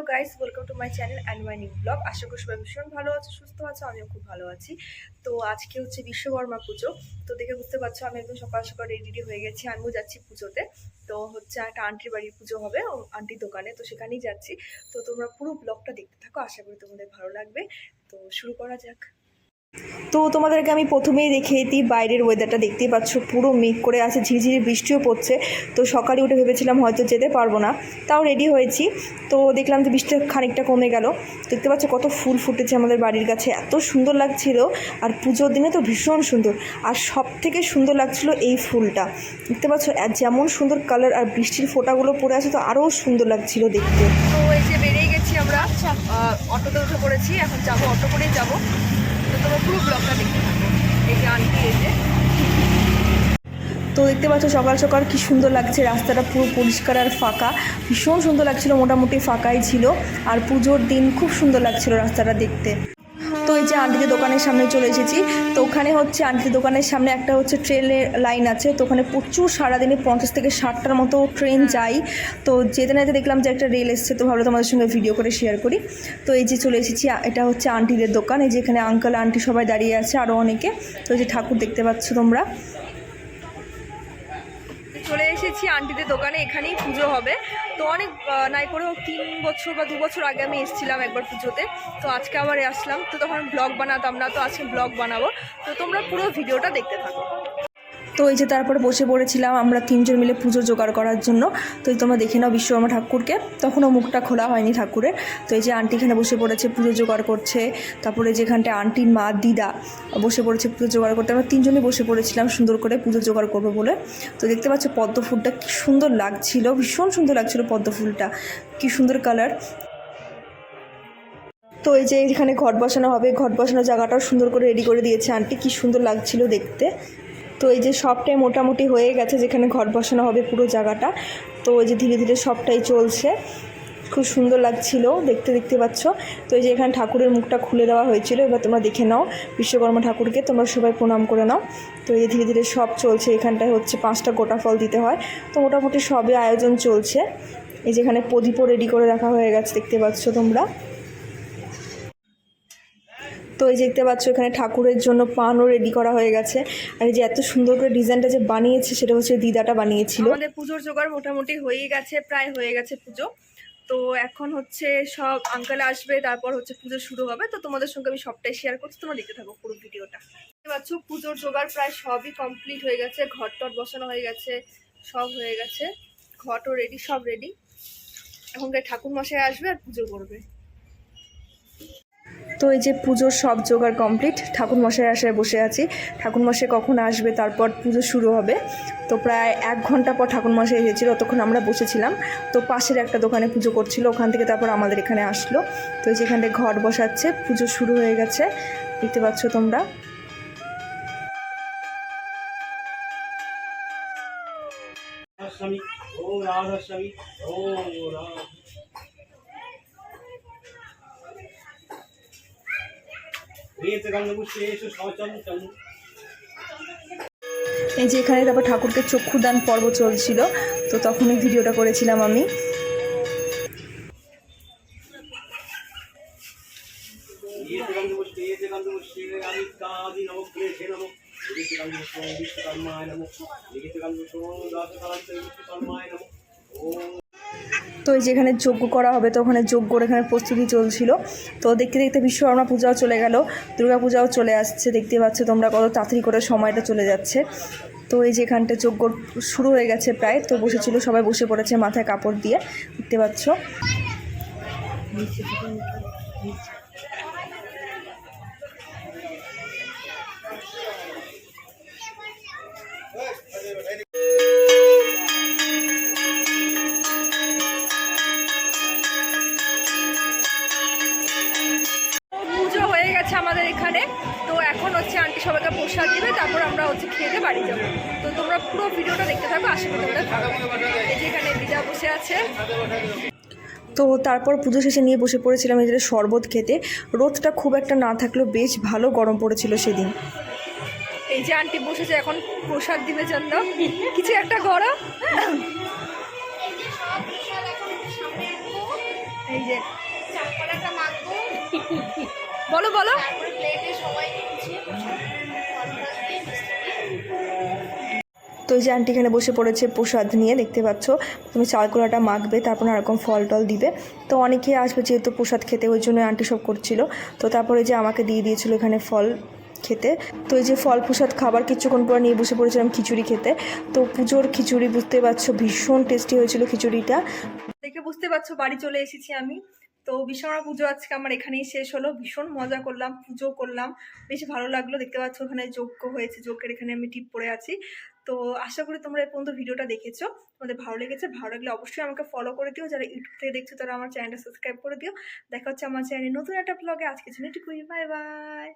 Hello guys, welcome to my channel and my new blog. আশা করি সবাই ভীষণ ভালো আছো, সুস্থ আছো, আমিও খুব ভালো আছি। তো আজকে হচ্ছে বিশ্বকর্মা পুজো। তো দেখে বুঝতে পারছ, আমি একদম সকাল সকাল রেডি হয়ে গেছি, আমিও যাচ্ছি পুজোতে। তো হচ্ছে একটা আন্টির বাড়ির পুজো হবে আন্টির দোকানে, তো সেখানেই যাচ্ছি। তো তোমরা পুরো ব্লগটা দেখতে থাকো, আশা করি তোমাদের ভালো লাগবে। তো শুরু করা যাক। তো তোমাদেরকে আমি প্রথমেই দেখিয়ে দিই, বাইরের ওয়েদারটা দেখতেই পাচ্ছ, পুরো মেঘ করে আছে, ঝিরিঝিরি বৃষ্টিও পড়ছে। তো সকালে উঠে ভেবেছিলাম হয়তো যেতে পারব না, তাও রেডি হয়েছি। তো দেখলাম যে বৃষ্টিটা খানিকটা কমে গেল। দেখতে পাচ্ছ কত ফুল ফুটেছে আমাদের বাড়ির কাছে, এত সুন্দর লাগছিল, আর পুজোর দিনে তো ভীষণ সুন্দর। আর সব থেকে সুন্দর লাগছিল এই ফুলটা। দেখতে পাচ্ছ যেমন সুন্দর কালার আর বৃষ্টির ফোঁটাগুলো পড়ে আছে, তো আরও সুন্দর লাগছিল দেখতে। তো এই যে বেরিয়ে গেছি আমরা অটোতে উঠে পড়েছি, এখন যাব, অটো করেই যাব। তো দেখতে দেখতে পাচ্ছ সকাল সকাল কি সুন্দর লাগছে। রাস্তাটা পুরো পরিষ্কার আর ফাঁকা। ভীষণ সুন্দর লাগছিল, মোটামুটি ফাঁকাই ছিল। আর পুজোর দিন খুব সুন্দর লাগছিল রাস্তাটা দেখতে। যে আন্টিদের দোকানের সামনে চলে এসেছি। তো ওখানে হচ্ছে আন্টিদের দোকানের সামনে একটা হচ্ছে ট্রেনের লাইন আছে। তো ওখানে প্রচুর সারাদিনে পঞ্চাশ থেকে ষাটটার মতো ট্রেন যাই তো যেতে না যেতে দেখলাম যে একটা রেল এসছে তো ভালো তোমাদের সঙ্গে ভিডিও করে শেয়ার করি। তো এই যে চলে এসেছি এটা হচ্ছে আন্টিদের দোকান। এই যে এখানে আঙ্কেল আন্টি সবাই দাঁড়িয়ে আছে আরও অনেকে। তো এই যে ঠাকুর দেখতে পাচ্ছ তোমরা। এসেছি আন্টিদের দোকানে, এখানেই পুজো হবে। তো অনেক নাই করেও তিন বছর বা দু বছর আগে আমি এসেছিলাম একবার পুজোতে। তো আজকে আবার আসলাম। তো তখন ব্লগ বানাতাম না, তো আজকে ব্লগ বানাবো। তো তোমরা পুরো ভিডিওটা দেখতে থাকো। তো এই যে তারপরে বসে পড়েছিলাম আমরা তিনজন মিলে পুজো জোগাড় করার জন্য। তো এই তোমরা দেখে নাও বিশ্বকর্মা ঠাকুরকে। তখনও মুখটা খোলা হয়নি ঠাকুরের। তো এই যে আন্টি এখানে বসে পড়েছে, পুজো জোগাড় করছে। তারপরে যেখানটা আন্টির মা, দিদা বসে পড়েছে পুজো জোগাড় করতে। আমরা তিনজনই বসে পড়েছিলাম সুন্দর করে পুজো জোগাড় করব বলে। তো দেখতে পাচ্ছ পদ্ম ফুলটা কি সুন্দর লাগছিল, ভীষণ সুন্দর লাগছিল পদ্ম ফুলটা। কি সুন্দর কালার। তো এই যে এখানে ঘট বসানো হবে। ঘট বসানোর জায়গাটাও সুন্দর করে রেডি করে দিয়েছে আন্টি। কি সুন্দর লাগছিল দেখতে। তো এই যে সবটাই মোটামুটি হয়ে গেছে, যেখানে ঘট বসানো হবে পুরো জায়গাটা, তো এই যে ধীরে ধীরে সবটাই চলছে। খুব সুন্দর লাগছিল, দেখতে দেখতে পাচ্ছ। তো এই যে এখানে ঠাকুরের মুখটা খুলে দেওয়া হয়েছিল, এবার তোমরা দেখে নাও, বিশ্বকর্মা ঠাকুরকে তোমরা সবাই প্রণাম করে নাও। তো এই ধীরে ধীরে সব চলছে, এখানটায় হচ্ছে পাঁচটা গোটা ফল দিতে হয়। তো মোটামুটি সবই আয়োজন চলছে। এই যেখানে প্রদীপও রেডি করে রাখা হয়ে গেছে, দেখতে পাচ্ছ তোমরা। তো এই দেখতে পাচ্ছ, এখানে ঠাকুরের জন্য পানও রেডি করা হয়ে গেছে। আর এই যে এত সুন্দর করে ডিজাইনটা যে বানিয়েছে, সেটা হচ্ছে দিদাটা বানিয়েছিল। আমাদের পুজোর জোগাড় মোটামুটি হয়েই গেছে, প্রায় হয়ে গেছে পুজো। তো এখন হচ্ছে সব আঙ্কেল আসবে, তারপর হচ্ছে পুজো শুরু হবে। তো তোমাদের সঙ্গে আমি সবটাই শেয়ার করছি, তোমরা দেখতে থাকো পুরো ভিডিওটা। দেখতে পাচ্ছ, পুজোর জোগাড় প্রায় সবই কমপ্লিট হয়ে গেছে ঘট টট বসানো হয়ে গেছে, সব হয়ে গেছে। ঘটও রেডি সব রেডি এখন ঠাকুর মশাই আসবে আর পুজো করবে। তো এই যে পুজোর সব জোগাড় কমপ্লিট ঠাকুর মশাই আসায় বসে আছি। ঠাকুর মশাই কখন আসবে, তারপর পুজো শুরু হবে। তো প্রায় এক ঘণ্টা পর ঠাকুর মশাই এসেছিল, ততক্ষণ আমরা বসেছিলাম। তো পাশের একটা দোকানে পুজো করছিল, ওখান থেকে তারপর আমাদের এখানে আসলো। তো এই যে এখানটায় ঘট বসাচ্ছে, পুজো শুরু হয়ে গেছে। দেখতে পাচ্ছ তোমরা। ও রাধাস্বামী, ও রাধা এই যে এখানে তারপর ঠাকুরকে চক্ষুদান পর্ব চলছিল তো তখনই ভিডিওটা করেছিলাম আমি। ওম তো এই যেখানে যজ্ঞ করা হবে, তো ওখানে যজ্ঞর এখানে প্রস্তুতি চলছিল। তো দেখতে দেখতে বিশ্বকর্মা পূজাও চলে গেল, দুর্গা পূজাও চলে আসছে, দেখতে পাচ্ছ তোমরা কত তাড়াতাড়ি করে সময়টা চলে যাচ্ছে। তো এই যে এখানটা যজ্ঞ শুরু হয়ে গেছে প্রায়, তো বসেছিল, সবাই বসে পড়েছে মাথায় কাপড় দিয়ে, দেখতে পাচ্ছ। গেছে আমাদের এখানে। তো এখন হচ্ছে আন্টি সবাইকে প্রসাদ দিবে তারপর আমরা হচ্ছে খেতে বাড়ি যাব। তো তোমরা পুরো ভিডিওটা দেখতে থাকো আশা করি তোমাদের এই যে এখানে দিদা বসে আছে। তো তারপর পুজো শেষে নিয়ে বসে পড়েছিলাম এদের শরবত খেতে। রোদটা খুব একটা না থাকলেও বেশ ভালো গরম পড়েছিল সেদিন। এই যে আন্টি বসেছে এখন প্রসাদ দিবে জন্য কিছু একটা গরম এই যে বলো বলো। তো যে আন্টি এখানে বসে পড়েছে প্রসাদ নিয়ে দেখতে পাচ্ছ। তুমি চালকোলাটা মাখবে তারপর এরকম ফল টল দিবে। তো অনেকে আসবে যেহেতু প্রসাদ খেতে ওই জন্য আন্টি সব করছিল। তো তারপরে যে আমাকে দিয়ে দিয়েছিল এখানে ফল খেতে। তো এই যে ফল প্রসাদ খাবার কিছুক্ষণ পর নিয়ে বসে পড়েছিলাম খিচুড়ি খেতে। তো পুজোর খিচুড়ি বুঝতে পারছ ভীষণ টেস্টি হয়েছিল খিচুড়িটা। দেখে বুঝতে পারছ বাড়ি চলে এসেছি আমি। তো বিশ্বকর্মা পুজো আজকে আমার এখানেই শেষ হলো। ভীষণ মজা করলাম, পুজো করলাম। বেশ ভালো লাগল, দেখতে পাচ্ছ ওখানে যজ্ঞ হয়েছে, যজ্ঞের এখানে আমি টিপ পরে আছি। তো আশা করি তোমরা এ পর্যন্ত ভিডিওটা দেখেছ। তোমাদের ভালো লেগেছে, ভালো লাগলে অবশ্যই আমাকে ফলো করে দিও। যারা ইউটিউব থেকে দেখছ, তারা আমার চ্যানেলটা সাবস্ক্রাইব করে দিও। দেখা হচ্ছে আমার চ্যানেলে নতুন একটা ব্লগে আজকে জন্য এটুকুই। Bye bye